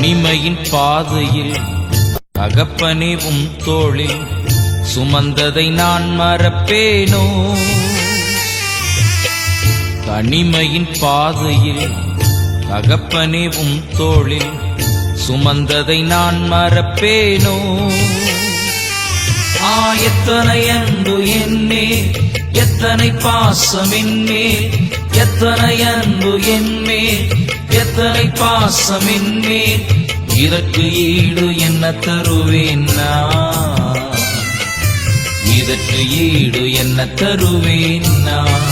தனிமையின் பாதையில் தகப்பனே உம் தோளில் சுமந்ததை நான் மறப்பேனோ? தனிமையின் பாதையில் தகப்பனே உம் தோளில் சுமந்ததை நான் மறப்பேனோ? ஆ எத்தனை அன்பு என்னே எத்தனை பாசம் என்னே எத்தனை அன்பு என்னே எத்தனை பாசம் என்னே இதற்கு ஈடு என்ன தருவேன் நான்? இதற்கு ஈடு என்ன தருவேன் நான்?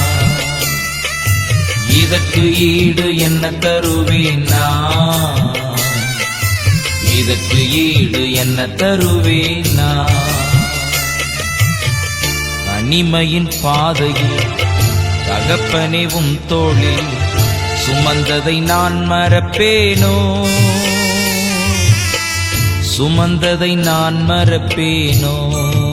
இதற்கு ஈடு என்ன தருவேன் நான்? இதற்கு ஈடு என்ன தருவேன் நான்? தனிமையின் பாதையில் தகப்பனே தோழில் சுமந்ததை நான் மறப்பேனோ? சுமந்ததை நான் மறப்பேனோ?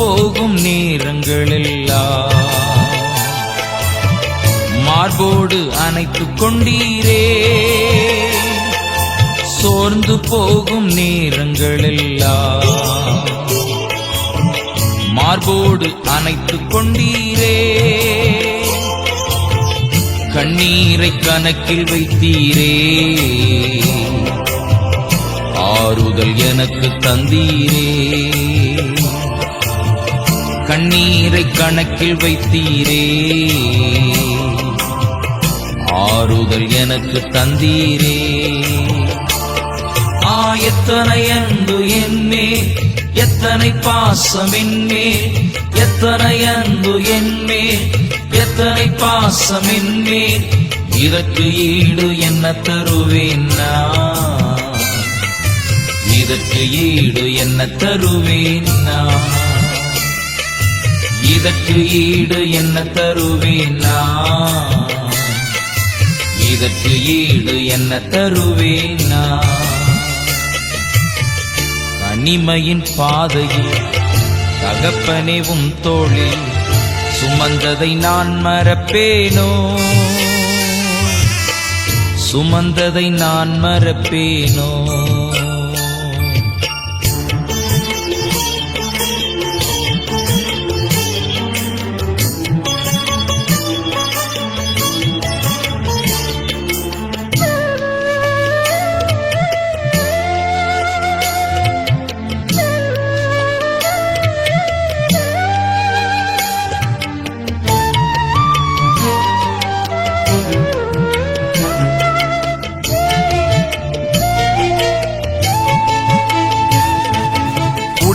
போகும் நேரங்களெல்லாம். மார்போடு அணைத்து கொண்டீரே. சோர்ந்து போகும் நேரங்களெல்லாம். மார்போடு அணைத்து கொண்டீரே. கண்ணீரை கணக்கில் வைத்தீரே. ஆறுதல் எனக்கு தந்தீரே. கண்ணீரை கணக்கில் வைத்தீரே. ஆறுதல் எனக்கு தந்தீரே. ஆ எத்தனை அன்பு என்னே எத்தனை பாசம் என்னே எத்தனை அன்பு என்னே எத்தனை பாசம் என்னே. இதற்கு ஈடு என்ன தருவேன் நான்? இதற்கு ஈடு என்ன தருவேன் நான்? இதற்கு ஈடு என்ன தருவேன் நான்? இதற்கு ஈடு என்ன தருவேன் நான்? தனிமையின் பாதையில் தகப்பனிவும் தோழில் சுமந்ததை நான் மறப்பேனோ? சுமந்ததை நான் மறப்பேனோ?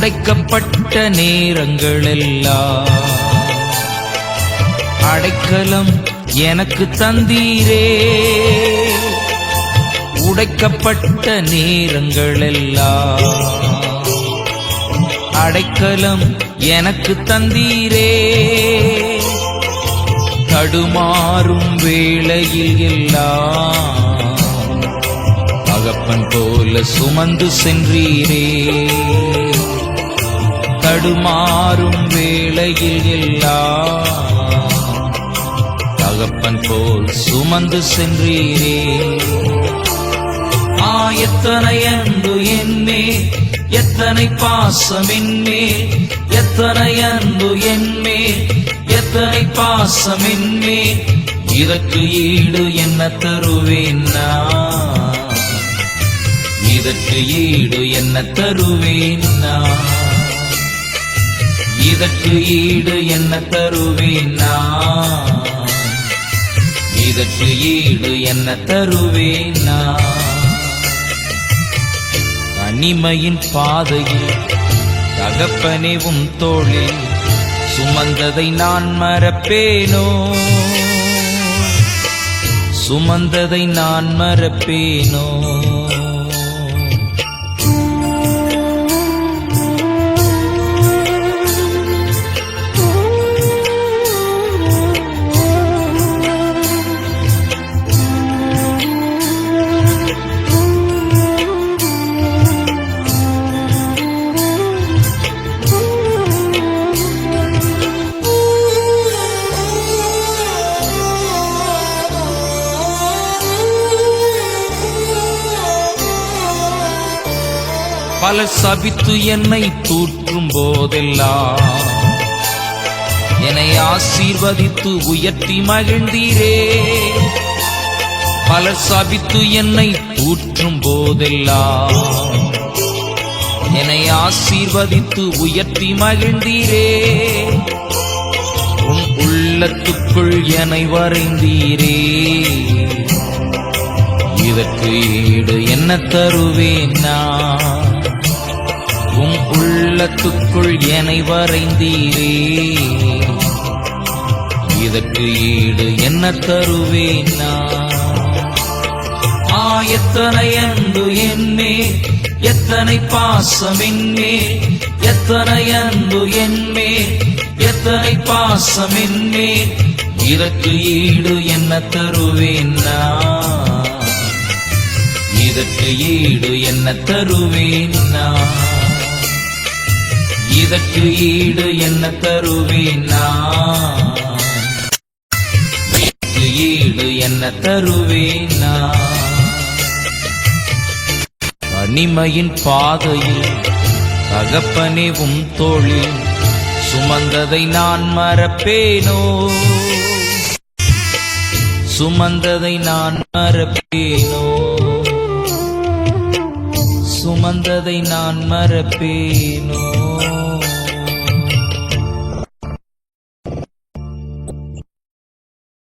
அடைக்கப்பட்ட நேரங்களெல்லாம். அடைக்கலம் எனக்கு தந்தீரே. உடைக்கப்பட்ட நேரங்களெல்லாம். அடைக்கலம் எனக்கு தந்தீரே. தடுமாறும் வேளையில் எல்லாம். தகப்பன் போல சுமந்து சென்றீரே. தடுமாறும் வேளையில் எல்லாம் தகப்பன் போல் சுமந்து சென்றீரே. ஆ எத்தனை அன்பு என்னே எத்தனை பாசம் என்னே எத்தனை அன்பு என்னே எத்தனை பாசம் என்னே. இதற்கு ஈடு என்ன தருவேன் நான்? இதற்கு ஈடு என்ன தருவேன் நான்? இதற்கு ஈடு என்ன தருவேன் நான்? இதற்கு ஈடு என்ன தருவேன் நான்? தனிமையின் பாதையில் தகப்பனேவும் தோழில் சுமந்ததை நான் மறப்பேனோ? சுமந்ததை நான் மறப்பேனோ? பல சபித்து என்னை தூற்றும் போதெல்லாம். என்னை ஆசீர்வதித்து உயர்த்தி மகிழ்ந்தீரே. பலர் சபித்து என்னை தூற்றும் போதெல்லாம். என்னை ஆசீர்வதித்து உயர்த்தி மகிழ்ந்தீரே. உன் உள்ளத்துக்குள் என்னை வரைந்தீரே. இதற்கு ஈடு என்ன தருவேன் நான்? உம் உள்ளத்துக்குள் என்னை வரைந்தீரே. இதற்கு ஈடு என்ன தருவேன் நான்? ஆ எத்தனை அன்பு என்னே எத்தனை பாசம் என்னே எத்தனை அன்பு என்னே எத்தனை பாசம் என்னே. இதற்கு ஈடு என்ன தருவேன் நான்? இதற்கு ஈடு என்ன தருவேன் நான்? இதற்கு ஈடு என்ன தருவேன் நான்? ஈடு என்ன தருவேன் நான்? தனிமையின் பாதையில் தகப்பனேவும் தோழில் சுமந்ததை நான் மறப்பேனோ? சுமந்ததை நான் மறப்பேனோ? சுமந்ததை நான் மறப்பேனோ?